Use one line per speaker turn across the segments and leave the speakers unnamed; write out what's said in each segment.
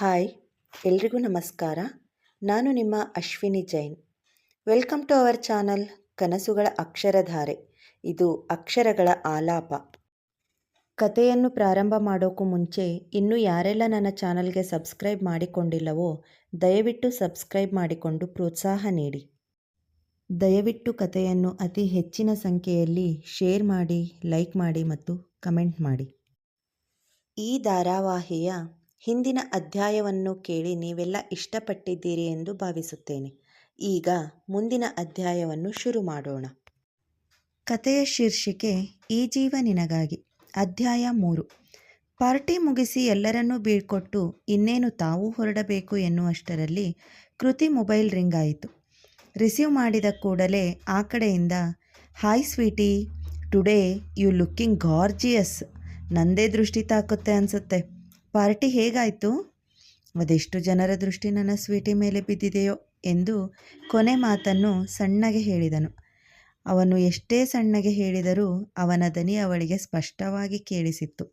Hi, ಎಲ್ರಿಗೂ ನಮಸ್ಕಾರ. ನಾನು ನಿಮ್ಮ Ashwini Jain. Welcome to our channel ಕನಸುಗಳ ಅಕ್ಷರಧಾರೆ. ಇದು ಅಕ್ಷರಗಳ ಆಲಾಪ. ಕಥೆಯನ್ನು ಪ್ರಾರಂಭ ಮಾಡೋಕ್ಕೂ ಮುಂಚೆ ಇನ್ನೂ ಯಾರೆಲ್ಲ ನನ್ನ ಚಾನಲ್ಗೆ ಸಬ್ಸ್ಕ್ರೈಬ್ ಮಾಡಿಕೊಂಡಿಲ್ಲವೋ, ದಯವಿಟ್ಟು ಸಬ್ಸ್ಕ್ರೈಬ್ ಮಾಡಿಕೊಂಡು ಪ್ರೋತ್ಸಾಹ ನೀಡಿ. ದಯವಿಟ್ಟು ಕಥೆಯನ್ನು ಅತಿ ಹೆಚ್ಚಿನ ಸಂಖ್ಯೆಯಲ್ಲಿ ಶೇರ್ ಮಾಡಿ, ಲೈಕ್ ಮಾಡಿ ಮತ್ತು ಕಮೆಂಟ್ ಮಾಡಿ. ಈ ಧಾರಾವಾಹಿಯ ಹಿಂದಿನ ಅಧ್ಯಾಯವನ್ನು ಕೇಳಿ ನೀವೆಲ್ಲ ಇಷ್ಟಪಟ್ಟಿದ್ದೀರಿ ಎಂದು ಭಾವಿಸುತ್ತೇನೆ. ಈಗ ಮುಂದಿನ ಅಧ್ಯಾಯವನ್ನು ಶುರು ಮಾಡೋಣ. ಕಥೆಯ ಶೀರ್ಷಿಕೆ, ಈ ಜೀವ ನಿನಗಾಗಿ ಅಧ್ಯಾಯ ಮೂರು. ಪಾರ್ಟಿ ಮುಗಿಸಿ ಎಲ್ಲರನ್ನೂ ಬೀಳ್ಕೊಟ್ಟು ಇನ್ನೇನು ತಾವೂ ಹೊರಡಬೇಕು ಎನ್ನುವಷ್ಟರಲ್ಲಿ ಕೃತಿ ಮೊಬೈಲ್ ರಿಂಗ್ ಆಯಿತು. ರಿಸೀವ್ ಮಾಡಿದ ಕೂಡಲೇ ಆ ಕಡೆಯಿಂದ, hi sweetie, today you looking gorgeous. ನಂದೇ ದೃಷ್ಟಿ ತಾಕುತ್ತೆ ಅನಿಸುತ್ತೆ. ಪಾರ್ಟಿ ಹೇಗಾಯಿತು? ಅದೆಷ್ಟು ಜನರ ದೃಷ್ಟಿ ನನ್ನ ಸ್ವೀಟಿ ಮೇಲೆ ಬಿದ್ದಿದೆಯೋ ಎಂದು ಕೊನೆ ಮಾತನ್ನು ಸಣ್ಣಗೆ ಹೇಳಿದನು. ಅವನು ಎಷ್ಟೇ ಸಣ್ಣಗೆ ಹೇಳಿದರೂ ಅವನ ದನಿ ಅವಳಿಗೆ ಸ್ಪಷ್ಟವಾಗಿ ಕೇಳಿಸಿತ್ತು.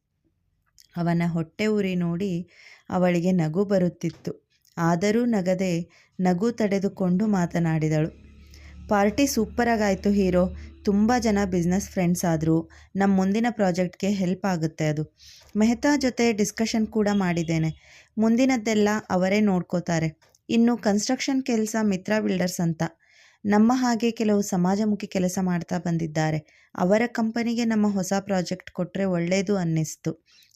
ಅವನ ಹೊಟ್ಟೆ ಉರಿ ನೋಡಿ ಅವಳಿಗೆ ನಗು ಬರುತ್ತಿತ್ತು. ಆದರೂ ನಗದೆ ನಗು ತಡೆದುಕೊಂಡು ಮಾತನಾಡಿದಳು. Party ಸೂಪರಾಗಾಯಿತು hero. ತುಂಬ ಜನ ಬಿಸ್ನೆಸ್ ಫ್ರೆಂಡ್ಸ್ ಆದರೂ ನಮ್ಮ ಮುಂದಿನ ಪ್ರಾಜೆಕ್ಟ್ಗೆ ಹೆಲ್ಪ್ ಆಗುತ್ತೆ ಅದು. ಮೆಹ್ತಾ ಜೊತೆ ಡಿಸ್ಕಷನ್ ಕೂಡ ಮಾಡಿದ್ದೇನೆ. ಮುಂದಿನದ್ದೆಲ್ಲ ಅವರೇ ನೋಡ್ಕೋತಾರೆ. ಇನ್ನು ಕನ್ಸ್ಟ್ರಕ್ಷನ್ ಕೆಲಸ ಮಿತ್ರ ಬಿಲ್ಡರ್ಸ್ ಅಂತ. ನಮ್ಮ ಹಾಗೆ ಕೆಲವು ಸಮಾಜಮುಖಿ ಕೆಲಸ ಮಾಡ್ತಾ ಬಂದಿದ್ದಾರೆ. ಅವರ ಕಂಪನಿಗೆ ನಮ್ಮ ಹೊಸ ಪ್ರಾಜೆಕ್ಟ್ ಕೊಟ್ಟರೆ ಒಳ್ಳೆಯದು ಅನ್ನಿಸ್ತು.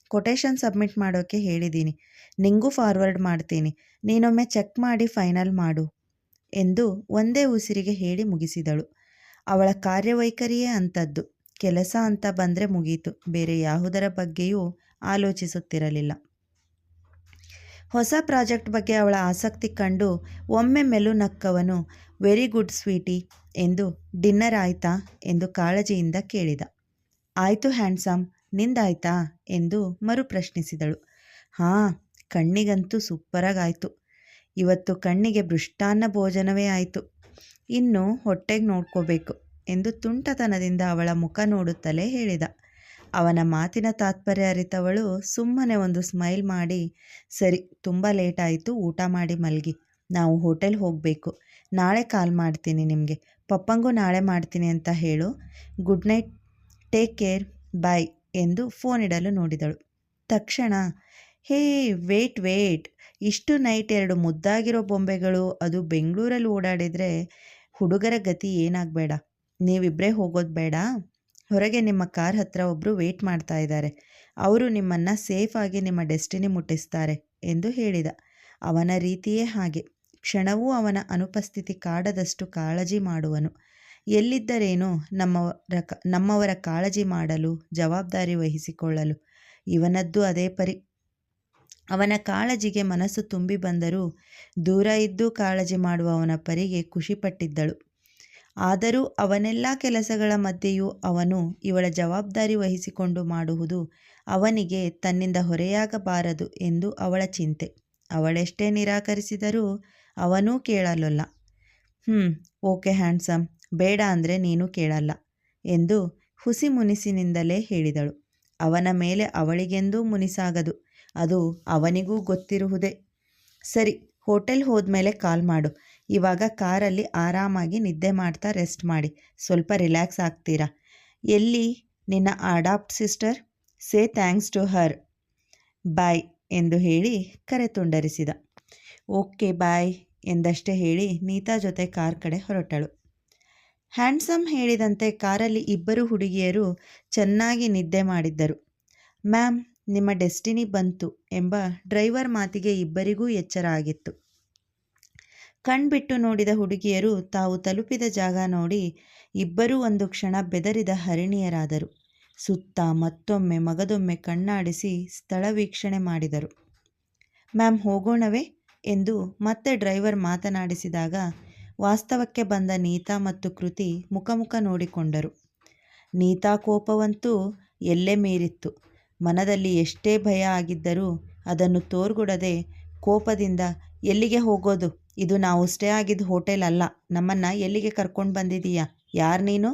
ಕೊಟೇಶನ್ ಸಬ್ಮಿಟ್ ಮಾಡೋಕ್ಕೆ ಹೇಳಿದ್ದೀನಿ ನಿಂಗೂ ಫಾರ್ವರ್ಡ್ ಮಾಡ್ತೀನಿ. ನೀನೊಮ್ಮೆ ಚೆಕ್ ಮಾಡಿ ಫೈನಲ್ ಮಾಡು. ಎಂದು ಒಂದೇ ಉಸಿರಿಗೆ ಹೇಳಿ ಮುಗಿಸಿದಳು. ಅವಳ ಕಾರ್ಯವೈಖರಿಯೇ ಅಂಥದ್ದು. ಕೆಲಸ ಅಂತ ಬಂದರೆ ಮುಗೀತು. ಬೇರೆ ಯಾವುದರ ಬಗ್ಗೆಯೂ ಆಲೋಚಿಸುತ್ತಿರಲಿಲ್ಲ. ಹೊಸ ಪ್ರಾಜೆಕ್ಟ್ ಬಗ್ಗೆ ಅವಳ ಆಸಕ್ತಿ ಕಂಡು ಒಮ್ಮೆ ಮೆಲು ನಕ್ಕವನು, ವೆರಿ ಗುಡ್ ಸ್ವೀಟಿ ಎಂದು ಡಿನ್ನರ್ ಆಯ್ತಾ ಎಂದು ಕಾಳಜಿಯಿಂದ ಕೇಳಿದ. ಆಯಿತು ಹ್ಯಾಂಡ್ಸಮ್, ನಿಂದಾಯ್ತಾ ಎಂದು ಮರು ಪ್ರಶ್ನಿಸಿದಳು ಹಾಂ, ಕಣ್ಣಿಗಂತೂ ಸೂಪರಾಗಾಯಿತು. ಇವತ್ತು ಕಣ್ಣಿಗೆ ಮೃಷ್ಟಾನ್ನ ಭೋಜನವೇ ಆಯಿತು. ಇನ್ನು ಹೊಟ್ಟೆಗೆ ನೋಡ್ಕೋಬೇಕು ಎಂದು ತುಂಟತನದಿಂದ ಅವಳ ಮುಖ ನೋಡುತ್ತಲೇ ಹೇಳಿದ. ಅವನ ಮಾತಿನ ತಾತ್ಪರ್ಯ ಅರಿತವಳು ಸುಮ್ಮನೆ ಒಂದು ಸ್ಮೈಲ್ ಮಾಡಿ, ಸರಿ, ತುಂಬ ಲೇಟ್ ಆಯಿತು, ಊಟ ಮಾಡಿ ಮಲಗಿ. ನಾವು ಹೋಟೆಲ್ ಹೋಗಬೇಕು. ನಾಳೆ ಕಾಲ್ ಮಾಡ್ತೀನಿ ನಿಮಗೆ. ಪಪ್ಪಂಗೂ ನಾಳೆ ಮಾಡ್ತೀನಿ ಅಂತ ಹೇಳು. Good night, take care, bye ಎಂದು ಫೋನ್ ಇಡಲು ನೋಡಿದಳು. ತಕ್ಷಣ, ಹೇ, ವೇಟ್ ವೇಟ್. ಇಷ್ಟು ನೈಟ್ ಎರಡು ಮುದ್ದಾಗಿರೋ ಬೊಂಬೆಗಳು ಅದು ಬೆಂಗಳೂರಲ್ಲಿ ಓಡಾಡಿದರೆ ಹುಡುಗರ ಗತಿ ಏನಾಗಬೇಡ. ನೀವಿಬ್ಬರೇ ಹೋಗೋದು ಬೇಡ. ಹೊರಗೆ ನಿಮ್ಮ ಕಾರ್ ಹತ್ರ ಒಬ್ಬರು ವೇಟ್ ಮಾಡ್ತಾ ಇದ್ದಾರೆ. ಅವರು ನಿಮ್ಮನ್ನು ಸೇಫಾಗಿ ನಿಮ್ಮ ಡೆಸ್ಟಿನಿ ಮುಟ್ಟಿಸ್ತಾರೆ ಎಂದು ಹೇಳಿದ. ಅವನ ರೀತಿಯೇ ಹಾಗೆ. ಕ್ಷಣವೂ ಅವನ ಅನುಪಸ್ಥಿತಿ ಕಾಡದಷ್ಟು ಕಾಳಜಿ ಮಾಡುವನು. ಎಲ್ಲಿದ್ದರೇನು ನಮ್ಮವರ ನಮ್ಮವರ ಕಾಳಜಿ ಮಾಡಲು, ಜವಾಬ್ದಾರಿ ವಹಿಸಿಕೊಳ್ಳಲು. ಇವನದ್ದು ಅದೇ ಪರಿ. ಅವನ ಕಾಳಜಿಗೆ ಮನಸ್ಸು ತುಂಬಿ ಬಂದರೂ ದೂರ ಇದ್ದು ಕಾಳಜಿ ಮಾಡುವ ಅವನ ಪರಿಗೆ ಖುಷಿಪಟ್ಟಿದ್ದಳು. ಆದರೂ ಅವನೆಲ್ಲ ಕೆಲಸಗಳ ಮಧ್ಯೆಯೂ ಅವನು ಇವಳ ಜವಾಬ್ದಾರಿ ವಹಿಸಿಕೊಂಡು ಮಾಡುವುದು ಅವನಿಗೆ ತನ್ನಿಂದ ಹೊರೆಯಾಗಬಾರದು ಎಂದು ಅವಳ ಚಿಂತೆ. ಅವಳೆಷ್ಟೇ ನಿರಾಕರಿಸಿದರೂ ಅವನೂ ಕೇಳಲೊಲ್ಲ. ಹ್ಞೂ ಓಕೆ ಹ್ಯಾಂಡ್ಸಮ್, ಬೇಡ ಅಂದರೆ ನೀನು ಕೇಳಲ್ಲ ಎಂದು ಹುಸಿ ಮುನಿಸಿನಿಂದಲೇ ಹೇಳಿದಳು. ಅವನ ಮೇಲೆ ಅವಳಿಗೆಂದೂ ಮುನಿಸಾಗದು. ಅದು ಅವನಿಗೂ ಗೊತ್ತಿರುವುದೇ. ಸರಿ, ಹೋಟೆಲ್ ಹೋದ್ಮೇಲೆ ಕಾಲ್ ಮಾಡು. ಇವಾಗ ಕಾರಲ್ಲಿ ಆರಾಮಾಗಿ ನಿದ್ದೆ ಮಾಡ್ತಾ ರೆಸ್ಟ್ ಮಾಡಿ. ಸ್ವಲ್ಪ ರಿಲ್ಯಾಕ್ಸ್ ಆಗ್ತೀರಾ? ಎಲ್ಲಿ? ನಿನ್ನ adopt sister? Say thanks to her. Bye ಎಂದು ಹೇಳಿ ಕರೆ ತುಂಡರಿಸಿದ. ಓಕೆ, ಬಾಯ್ ಎಂದಷ್ಟೇ ಹೇಳಿ ನೀತಾ ಜೊತೆ ಕಾರ್ ಕಡೆ ಹೊರಟಳು. ಹ್ಯಾಂಡ್ಸಮ್ ಹೇಳಿದಂತೆ ಕಾರಲ್ಲಿ ಇಬ್ಬರು ಹುಡುಗಿಯರು ಚೆನ್ನಾಗಿ ನಿದ್ದೆ ಮಾಡಿದ್ದರು. ಮ್ಯಾಮ್, ನಿಮ್ಮ ಡೆಸ್ಟಿನಿ ಬಂತು ಎಂಬ ಡ್ರೈವರ್ ಮಾತಿಗೆ ಇಬ್ಬರಿಗೂ ಎಚ್ಚರ ಆಗಿತ್ತು. ಕಣ್ಬಿಟ್ಟು ನೋಡಿದ ಹುಡುಗಿಯರು ತಾವು ತಲುಪಿದ ಜಾಗ ನೋಡಿ ಇಬ್ಬರೂ ಒಂದು ಕ್ಷಣ ಬೆದರಿದ ಹರಿಣಿಯರಾದರು. ಸುತ್ತ ಮತ್ತೊಮ್ಮೆ ಮಗದೊಮ್ಮೆ ಕಣ್ಣಾಡಿಸಿ ಸ್ಥಳ ವೀಕ್ಷಣೆ ಮಾಡಿದರು. ಮ್ಯಾಮ್, ಹೋಗೋಣವೇ? ಎಂದು ಮತ್ತೆ ಡ್ರೈವರ್ ಮಾತನಾಡಿಸಿದಾಗ ವಾಸ್ತವಕ್ಕೆ ಬಂದ ನೀತಾ ಮತ್ತು ಕೃತಿ ಮುಖಮುಖ ನೋಡಿಕೊಂಡರು. ನೀತಾ ಕೋಪವಂತೂ ಎಲ್ಲೆ ಮೀರಿತ್ತು. ಮನದಲ್ಲಿ ಎಷ್ಟೇ ಭಯ ಆಗಿದ್ದರೂ ಅದನ್ನು ತೋರ್ಗೊಡದೆ ಕೋಪದಿಂದ, ಎಲ್ಲಿಗೆ ಹೋಗೋದು? ಇದು ನಾವು ಸ್ಟೇ ಆಗಿದ್ದ ಹೋಟೆಲ್ ಅಲ್ಲ. ನಮ್ಮನ್ನು ಎಲ್ಲಿಗೆ ಕರ್ಕೊಂಡು ಬಂದಿದೀಯಾ? ಯಾರು ನೀನು?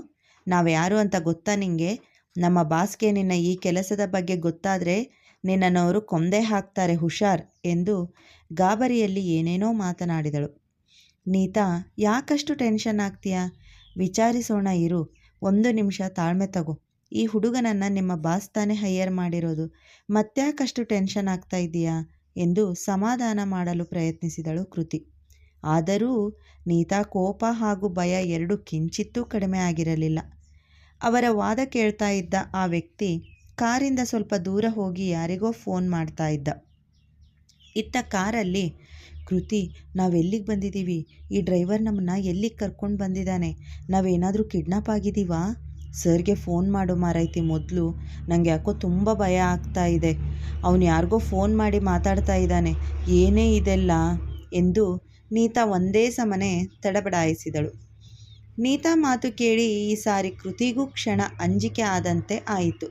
ನಾವು ಯಾರು ಅಂತ ಗೊತ್ತಾ ನಿಂಗೆ? ನಮ್ಮ ಬಾಸ್ಗೆ ನಿನ್ನ ಈ ಕೆಲಸದ ಬಗ್ಗೆ ಗೊತ್ತಾದರೆ ನಿನ್ನನ್ನು ಅವರು ಕೊಂದೇ ಹಾಕ್ತಾರೆ ಹುಷಾರ್ ಎಂದು ಗಾಬರಿಯಲ್ಲಿ ಏನೇನೋ ಮಾತನಾಡಿದಳು. ನೀತಾ, ಯಾಕಷ್ಟು ಟೆನ್ಷನ್ ಆಗ್ತೀಯಾ? ವಿಚಾರಿಸೋಣ ಇರು. ಒಂದು ನಿಮಿಷ ತಾಳ್ಮೆ ತಗೋ. ಈ ಹುಡುಗನನ್ನು ನಿಮ್ಮ ಬಾಸ್ ತಾನೇ ಹೈಯರ್ ಮಾಡಿರೋದು. ಮತ್ತ್ಯಾಕಷ್ಟು ಟೆನ್ಷನ್ ಆಗ್ತಾ ಇದೆಯಾ ಎಂದು ಸಮಾಧಾನ ಮಾಡಲು ಪ್ರಯತ್ನಿಸಿದಳು ಕೃತಿ. ಆದರೂ ನೀತಾ ಕೋಪ ಹಾಗೂ ಭಯ ಎರಡೂ ಕಿಂಚಿತ್ತೂ ಕಡಿಮೆ ಆಗಿರಲಿಲ್ಲ. ಅವರ ವಾದ ಕೇಳ್ತಾ ಇದ್ದ ಆ ವ್ಯಕ್ತಿ ಕಾರಿಂದ ಸ್ವಲ್ಪ ದೂರ ಹೋಗಿ ಯಾರಿಗೋ ಫೋನ್ ಮಾಡ್ತಾ ಇದ್ದ. ಇತ್ತ ಕಾರಲ್ಲಿ ಕೃತಿ ನಾವೆಲ್ಲಿಗೆ ಬಂದಿದ್ದೀವಿ ಈ ಡ್ರೈವರ್ ನಮ್ಮನ್ನ ಎಲ್ಲಿಗೆ ಕರ್ಕೊಂಡು ಬಂದಿದ್ದಾನೆ ನಾವೇನಾದರೂ ಕಿಡ್ನಾಪ್ ಆಗಿದ್ದೀವಾ ಸರ್ಗೆ ಫೋನ್ ಮಾಡೋ ಮಾರೈತಿ ಮೊದಲು. ನನಗೆ ಯಾಕೋ ತುಂಬ ಭಯ ಆಗ್ತಾ ಇದೆ. ಅವನು ಯಾರಿಗೋ ಫೋನ್ ಮಾಡಿ ಮಾತಾಡ್ತಾ ಇದ್ದಾನೆ ಏನೇ ಇದೆಲ್ಲ ಎಂದು ನೀತಾ ಒಂದೇ ಸಮನೆ ತಡಬಡಾಯಿಸಿದಳು. ನೀತಾ ಮಾತು ಕೇಳಿ ಈ ಸಾರಿ ಕೃತಿಗೂ ಕ್ಷಣ ಅಂಜಿಕೆ ಆದಂತೆ ಆಯಿತು.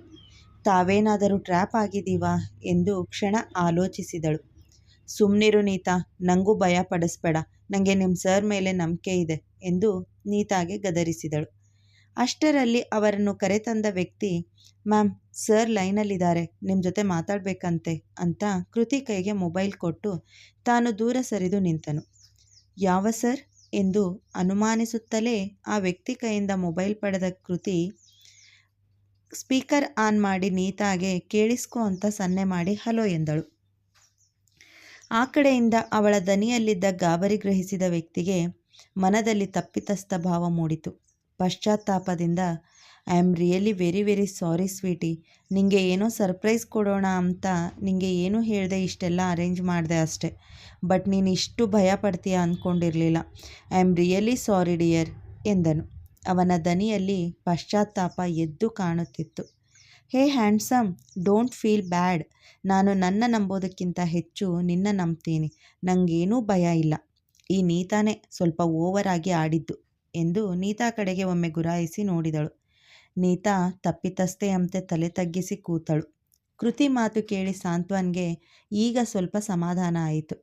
ತಾವೇನಾದರೂ ಟ್ರ್ಯಾಪ್ ಆಗಿದ್ದೀವಾ ಎಂದು ಕ್ಷಣ ಆಲೋಚಿಸಿದಳು. ಸುಮ್ಮನಿರು ನೀತಾ ನನಗೂ ಭಯ ಪಡಿಸ್ಬೇಡ ನನಗೆ ನಿಮ್ಮ ಸರ್ ಮೇಲೆ ನಂಬಿಕೆ ಇದೆ ಎಂದು ನೀತಾಗೆ ಗದರಿಸಿದಳು. ಅಷ್ಟರಲ್ಲಿ ಅವರನ್ನು ಕರೆತಂದ ವ್ಯಕ್ತಿ, ಮ್ಯಾಮ್, ಸರ್ ಲೈನಲ್ಲಿದ್ದಾರೆ ನಿಮ್ಮ ಜೊತೆ ಮಾತಾಡಬೇಕಂತೆ ಅಂತ ಕೃತಿ ಕೈಗೆ ಮೊಬೈಲ್ ಕೊಟ್ಟು ತಾನು ದೂರ ಸರಿದು ನಿಂತನು. ಯಾವ ಸರ್? ಎಂದು ಅನುಮಾನಿಸುತ್ತಲೇ ಆ ವ್ಯಕ್ತಿ ಕೈಯಿಂದ ಮೊಬೈಲ್ ಪಡೆದ ಕೃತಿ, ಸ್ಪೀಕರ್ ಆನ್ ಮಾಡಿ ನೀತಾಗೆ ಕೇಳಿಸ್ಕೊ ಅಂತ ಸನ್ನೆ ಮಾಡಿ ಹಲೋ ಎಂದಳು. ಆ ಕಡೆಯಿಂದ ಅವಳ ದನಿಯಲ್ಲಿದ್ದ ಗಾಬರಿ ಗ್ರಹಿಸಿದ ವ್ಯಕ್ತಿಗೆ ಮನದಲ್ಲಿ ತಪ್ಪಿತಸ್ಥ ಭಾವ ಮೂಡಿತು. ಪಶ್ಚಾತ್ತಾಪದಿಂದ I am really very very sorry sweetie ನಿಮಗೆ ಏನೋ ಸರ್ಪ್ರೈಸ್ ಕೊಡೋಣ ಅಂತ ನಿಮಗೆ ಏನೂ ಹೇಳಿದೆ ಇಷ್ಟೆಲ್ಲ ಅರೇಂಜ್ ಮಾಡಿದೆ ಅಷ್ಟೆ. ಬಟ್ ನೀನು ಇಷ್ಟು ಭಯ ಪಡ್ತೀಯ ಅಂದ್ಕೊಂಡಿರಲಿಲ್ಲ I am really sorry dear ಎಂದನು. ಅವನ ದನಿಯಲ್ಲಿ ಪಶ್ಚಾತ್ತಾಪ ಎದ್ದು ಕಾಣುತ್ತಿತ್ತು. Hey handsome, don't feel bad. ನಾನು ನನ್ನ ನಂಬೋದಕ್ಕಿಂತ ಹೆಚ್ಚು ನಿನ್ನ ನಂಬ್ತೀನಿ. ನನಗೇನೂ ಭಯ ಇಲ್ಲ. ಈ ನೀತಾನೇ ಸ್ವಲ್ಪ ಓವರ್ ಆಗಿ ಆಡಿದ್ದು ಎಂದು ನೀತಾ ಕಡೆಗೆ ಒಮ್ಮೆ ಗುರಾಯಿಸಿ ನೋಡಿದಳು. ನೀತಾ ತಪ್ಪಿತಸ್ಥೆ ಅಂತೆ ತಲೆ ತಗ್ಗಿಸಿ ಕೂತಳು. ಕೃತಿ ಮಾತು ಕೇಳಿ ಸಾಂತ್ವನ್ಗೆ ಈಗ ಸ್ವಲ್ಪ ಸಮಾಧಾನ ಆಯಿತು.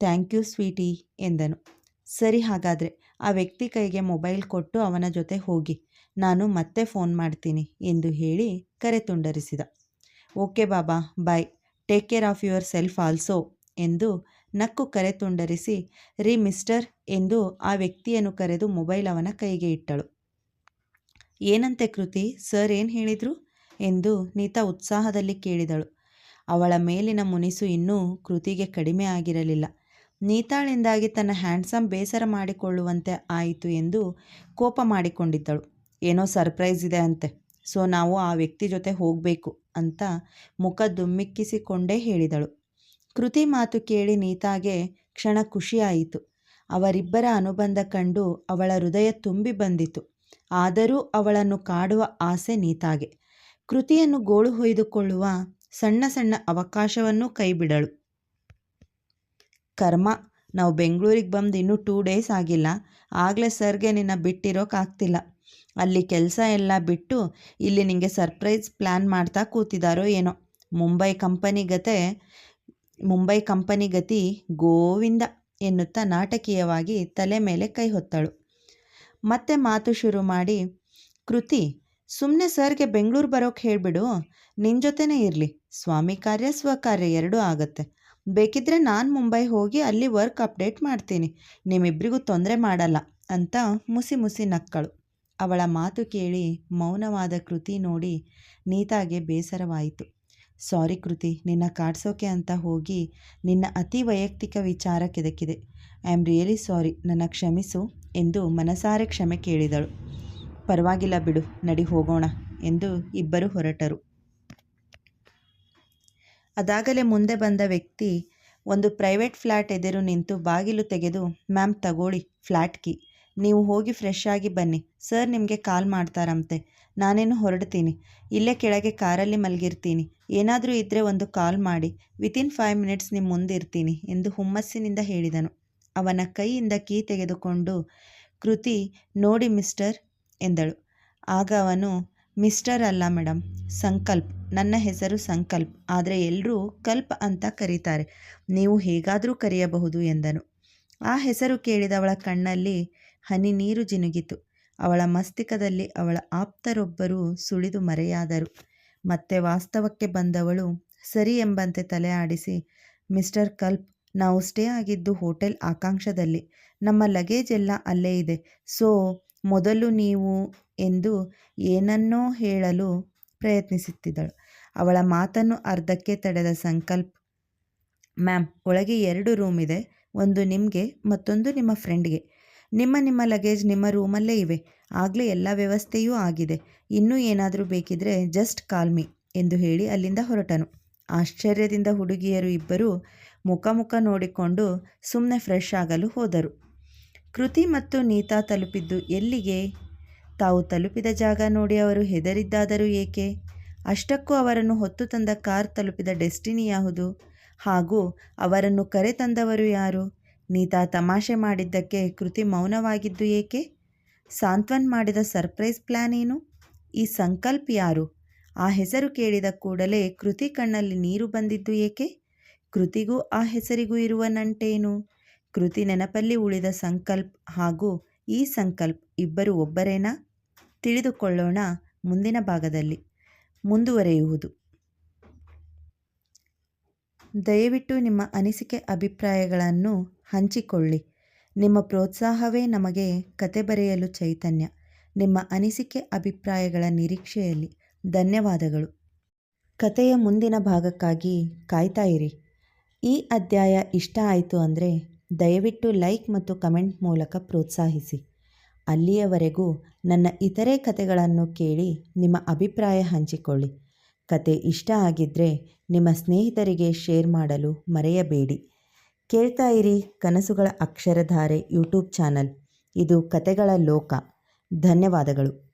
ಥ್ಯಾಂಕ್ ಯು ಸ್ವೀಟಿ ಎಂದನು. ಸರಿ ಹಾಗಾದರೆ ಆ ವ್ಯಕ್ತಿ ಕೈಗೆ ಮೊಬೈಲ್ ಕೊಟ್ಟು ಅವನ ಜೊತೆ ಹೋಗಿ. ನಾನು ಮತ್ತೆ ಫೋನ್ ಮಾಡ್ತೀನಿ ಎಂದು ಹೇಳಿ ಕರೆ ತುಂಡರಿಸಿದ. Okay Baba, bye. Take care of yourself also ಎಂದು ನಕ್ಕು ಕರೆ ತುಂಡರಿಸಿ, ರೀ ಮಿಸ್ಟರ್ ಎಂದು ಆ ವ್ಯಕ್ತಿಯನ್ನು ಕರೆದು ಮೊಬೈಲ್ ಅವನ ಕೈಗೆ ಇಟ್ಟಳು. ಏನಂತೆ ಕೃತಿ, ಸರ್ ಏನು ಹೇಳಿದರು? ಎಂದು ನೀತಾ ಉತ್ಸಾಹದಲ್ಲಿ ಕೇಳಿದಳು. ಅವಳ ಮೇಲಿನ ಮುನಿಸು ಇನ್ನೂ ಕೃತಿಗೆ ಕಡಿಮೆ ಆಗಿರಲಿಲ್ಲ. ನೀತಾಳಿಂದಾಗಿ ತನ್ನ ಹ್ಯಾಂಡ್ಸಮ್ ಬೇಸರ ಮಾಡಿಕೊಳ್ಳುವಂತೆ ಆಯಿತು ಎಂದು ಕೋಪ ಮಾಡಿಕೊಂಡಿದ್ದಳು. ಏನೋ ಸರ್ಪ್ರೈಸ್ ಇದೆ ಅಂತೆ. ಸೊ, ನಾವು ಆ ವ್ಯಕ್ತಿ ಜೊತೆ ಹೋಗಬೇಕು ಅಂತ ಮುಖ ದುಮ್ಮಿಕ್ಕಿಸಿಕೊಂಡೇ ಹೇಳಿದಳು. ಕೃತಿ ಮಾತು ಕೇಳಿ ನೀತಾಗೆ ಕ್ಷಣ ಖುಷಿಯಾಯಿತು. ಅವರಿಬ್ಬರ ಅನುಬಂಧ ಕಂಡು ಅವಳ ಹೃದಯ ತುಂಬಿ ಬಂದಿತು. ಆದರೂ ಅವಳನ್ನು ಕಾಡುವ ಆಸೆ ನೀತಾಗೆ. ಕೃತಿಯನ್ನು ಗೋಳು ಹೊಯ್ದುಕೊಳ್ಳುವ ಸಣ್ಣ ಸಣ್ಣ ಅವಕಾಶವನ್ನೂ ಕೈಬಿಡಳು. ಕರ್ಮ, ನಾವು ಬೆಂಗಳೂರಿಗೆ ಬಂದು ಇನ್ನೂ ಟೂ ಡೇಸ್ ಆಗಿಲ್ಲ. ಆಗಲೇ ಸರ್ಗೆ ನಿನ್ನ ಬಿಟ್ಟಿರೋಕ್ಕಾಗ್ತಿಲ್ಲ ಅಲ್ಲಿ ಕೆಲಸ ಎಲ್ಲ ಬಿಟ್ಟು ಇಲ್ಲಿ ನಿಮಗೆ ಸರ್ಪ್ರೈಸ್ ಪ್ಲ್ಯಾನ್ ಮಾಡ್ತಾ ಕೂತಿದ್ದಾರೋ ಏನೋ. ಮುಂಬೈ ಕಂಪನಿ ಗತೆ, ಮುಂಬೈ ಕಂಪನಿ ಗತಿ ಗೋವಿಂದ ಎನ್ನುತ್ತಾ ನಾಟಕೀಯವಾಗಿ ತಲೆ ಮೇಲೆ ಕೈ ಹೊತ್ತಳು. ಮತ್ತೆ ಮಾತು ಶುರು ಮಾಡಿ, ಕೃತಿ ಸುಮ್ಮನೆ ಸರ್ಗೆ ಬೆಂಗಳೂರು ಬರೋಕ್ಕೆ ಹೇಳಿಬಿಡು. ನಿನ್ನ ಜೊತೆನೇ ಇರಲಿ. ಸ್ವಾಮಿ ಕಾರ್ಯ, ಸ್ವಕಾರ್ಯ ಎರಡೂ ಆಗುತ್ತೆ. ಬೇಕಿದ್ರೆ ನಾನು ಮುಂಬೈ ಹೋಗಿ ಅಲ್ಲಿ ವರ್ಕ್ ಅಪ್ಡೇಟ್ ಮಾಡ್ತೀನಿ. ನಿಮ್ಮಿಬ್ಬರಿಗೂ ತೊಂದರೆ ಮಾಡಲ್ಲ ಅಂತ ಮುಸಿ ಮುಸಿ ನಕ್ಕಳು. ಅವಳ ಮಾತು ಕೇಳಿ ಮೌನವಾದ ಕೃತಿ ನೋಡಿ ನೀತಾಗೆ ಬೇಸರವಾಯಿತು. ಸಾರಿ ಕೃತಿ, ನಿನ್ನ ಕಾಡ್ಸೋಕೆ ಅಂತ ಹೋಗಿ ನಿನ್ನ ಅತಿ ವೈಯಕ್ತಿಕ ವಿಚಾರ ಕೆದಕಿದೆ. ಐ ಆಮ್ ರಿಯಲಿ ಸಾರಿ, ನನ್ನ ಕ್ಷಮಿಸು ಎಂದು ಮನಸಾರೆ ಕ್ಷಮೆ ಕೇಳಿದಳು. ಪರವಾಗಿಲ್ಲ ಬಿಡು, ನಡಿ ಹೋಗೋಣ ಎಂದು ಇಬ್ಬರು ಹೊರಟರು. ಅದಾಗಲೇ ಮುಂದೆ ಬಂದ ವ್ಯಕ್ತಿ ಒಂದು ಪ್ರೈವೇಟ್ ಫ್ಲ್ಯಾಟ್ ಎದುರು ನಿಂತು ಬಾಗಿಲು ತೆಗೆದು, ಮ್ಯಾಮ್ ತಗೊಳ್ಳಿ ಫ್ಲ್ಯಾಟ್ ಕೀ ನೀವು ಹೋಗಿ ಫ್ರೆಶ್ ಆಗಿ ಬನ್ನಿ. ಸರ್ ನಿಮಗೆ ಕಾಲ್ ಮಾಡ್ತಾರಂತೆ. ನಾನೇನು ಹೊರಡ್ತೀನಿ. ಇಲ್ಲೇ ಕೆಳಗೆ ಕಾರಲ್ಲಿ ಮಲಗಿರ್ತೀನಿ. ಏನಾದರೂ ಇದ್ದರೆ ಒಂದು ಕಾಲ್ ಮಾಡಿ. ವಿತಿನ್ ಫೈವ್ ಮಿನಿಟ್ಸ್ ನಿಮ್ಮ ಮುಂದಿರ್ತೀನಿ ಎಂದು ಹುಮ್ಮಸ್ಸಿನಿಂದ ಹೇಳಿದನು. ಅವನ ಕೈಯಿಂದ ಕೀ ತೆಗೆದುಕೊಂಡು ಕೃತಿ, ನೋಡಿ ಮಿಸ್ಟರ್ ಎಂದಳು. ಆಗ ಅವನು, ಮಿಸ್ಟರ್ ಅಲ್ಲ ಮೇಡಮ್ ಸಂಕಲ್ಪ್. ನನ್ನ ಹೆಸರು ಸಂಕಲ್ಪ್. ಆದರೆ ಎಲ್ಲರೂ ಕಲ್ಪ್ ಅಂತ ಕರೀತಾರೆ. ನೀವು ಹೇಗಾದರೂ ಕರೆಯಬಹುದು ಎಂದನು. ಆ ಹೆಸರು ಕೇಳಿದವಳ ಕಣ್ಣಲ್ಲಿ ಹನಿ ನೀರು ಜಿನುಗಿತು. ಅವಳ ಮಸ್ತಿಕದಲ್ಲಿ ಅವಳ ಆಪ್ತರೊಬ್ಬರು ಸುಳಿದು ಮರೆಯಾದರು. ಮತ್ತೆ ವಾಸ್ತವಕ್ಕೆ ಬಂದವಳು ಸರಿ ಎಂಬಂತೆ ತಲೆ ಆಡಿಸಿ, ಮಿಸ್ಟರ್ ಕಲ್ಪ್, ನಾವು ಸ್ಟೇ ಆಗಿದ್ದು ಹೋಟೆಲ್ ಆಕಾಂಕ್ಷದಲ್ಲಿ. ನಮ್ಮ ಲಗೇಜ್ ಎಲ್ಲ ಅಲ್ಲೇ ಇದೆ. ಸೊ, ಮೊದಲು ನೀವು ಎಂದು ಏನನ್ನೋ ಹೇಳಲು ಪ್ರಯತ್ನಿಸುತ್ತಿದ್ದಳು. ಅವಳ ಮಾತನ್ನು ಅರ್ಧಕ್ಕೆ ತಡೆದ ಸಂಕಲ್ಪ್, ಮ್ಯಾಮ್, ಒಳಗೆ ಎರಡು ರೂಮ್ ಇದೆ. ಒಂದು ನಿಮಗೆ, ಮತ್ತೊಂದು ನಿಮ್ಮ ಫ್ರೆಂಡ್ಗೆ. ನಿಮ್ಮ ನಿಮ್ಮ ಲಗೇಜ್ ನಿಮ್ಮ ರೂಮಲ್ಲೇ ಇವೆ. ಆಗಲೇ ಎಲ್ಲ ವ್ಯವಸ್ಥೆಯೂ ಆಗಿದೆ. ಇನ್ನೂ ಏನಾದರೂ ಬೇಕಿದ್ರೆ ಜಸ್ಟ್ ಕಾಲ್ ಮಿ ಎಂದು ಹೇಳಿ ಅಲ್ಲಿಂದ ಹೊರಟನು. ಆಶ್ಚರ್ಯದಿಂದ ಹುಡುಗಿಯರು ಇಬ್ಬರು ಮುಖ ಮುಖ ನೋಡಿಕೊಂಡು ಸುಮ್ಮನೆ ಫ್ರೆಶ್ ಆಗಲು ಹೋದರು. ಕೃತಿ ಮತ್ತು ನೀತಾ ತಲುಪಿದ್ದು ಎಲ್ಲಿಗೆ? ತಾವು ತಲುಪಿದ ಜಾಗ ನೋಡಿ ಅವರು ಹೆದರಿದ್ದಾದರೂ ಏಕೆ? ಅಷ್ಟಕ್ಕೂ ಅವರನ್ನು ಹೊತ್ತು ತಂದ ಕಾರ್ ತಲುಪಿದ ಡೆಸ್ಟಿನಿ ಯಾವುದು? ಹಾಗೂ ಅವರನ್ನು ಕರೆ ತಂದವರು ಯಾರು? ನೀತಾ ತಮಾಷೆ ಮಾಡಿದ್ದಕ್ಕೆ ಕೃತಿ ಮೌನವಾಗಿದ್ದು ಏಕೆ? ಸಾಂತ್ವನ್ ಮಾಡಿದ ಸರ್ಪ್ರೈಸ್ ಪ್ಲ್ಯಾನ್ ಏನು? ಈ ಸಂಕಲ್ಪ ಯಾರು? ಆ ಹೆಸರು ಕೇಳಿದ ಕೂಡಲೇ ಕೃತಿ ಕಣ್ಣಲ್ಲಿ ನೀರು ಬಂದಿದ್ದು ಏಕೆ? ಕೃತಿಗೂ ಆ ಹೆಸರಿಗೂ ಇರುವ ನಂಟೇನು? ಕೃತಿ ನೆನಪಲ್ಲಿ ಉಳಿದ ಸಂಕಲ್ಪ್ ಹಾಗೂ ಈ ಸಂಕಲ್ಪ್ ಇಬ್ಬರು ಒಬ್ಬರೇನಾ? ತಿಳಿದುಕೊಳ್ಳೋಣ ಮುಂದಿನ ಭಾಗದಲ್ಲಿ ಮುಂದುವರೆಯುವುದು. ದಯವಿಟ್ಟು ನಿಮ್ಮ ಅನಿಸಿಕೆ ಅಭಿಪ್ರಾಯಗಳನ್ನು ಹಂಚಿಕೊಳ್ಳಿ. ನಿಮ್ಮ ಪ್ರೋತ್ಸಾಹವೇ ನಮಗೆ ಕತೆ ಬರೆಯಲು ಚೈತನ್ಯ. ನಿಮ್ಮ ಅನಿಸಿಕೆ ಅಭಿಪ್ರಾಯಗಳ ನಿರೀಕ್ಷೆಯಲ್ಲಿ ಧನ್ಯವಾದಗಳು. ಕತೆಯ ಮುಂದಿನ ಭಾಗಕ್ಕಾಗಿ ಕಾಯ್ತಾ ಇರಿ. ಈ ಅಧ್ಯಾಯ ಇಷ್ಟ ಆಯಿತು ಅಂದರೆ ದಯವಿಟ್ಟು ಲೈಕ್ ಮತ್ತು ಕಮೆಂಟ್ ಮೂಲಕ ಪ್ರೋತ್ಸಾಹಿಸಿ. ಅಲ್ಲಿಯವರೆಗೂ ನನ್ನ ಇತರೆ ಕತೆಗಳನ್ನು ಕೇಳಿ ನಿಮ್ಮ ಅಭಿಪ್ರಾಯ ಹಂಚಿಕೊಳ್ಳಿ. ಕತೆ ಇಷ್ಟ ಆಗಿದ್ದರೆ ನಿಮ್ಮ ಸ್ನೇಹಿತರಿಗೆ ಶೇರ್ ಮಾಡಲು ಮರೆಯಬೇಡಿ. ಕೇಳ್ತಾ ಇರಿ ಕನಸುಗಳ ಅಕ್ಷರಧಾರೆ ಯೂಟ್ಯೂಬ್ ಚಾನಲ್. ಇದು ಕತೆಗಳ ಲೋಕ. ಧನ್ಯವಾದಗಳು.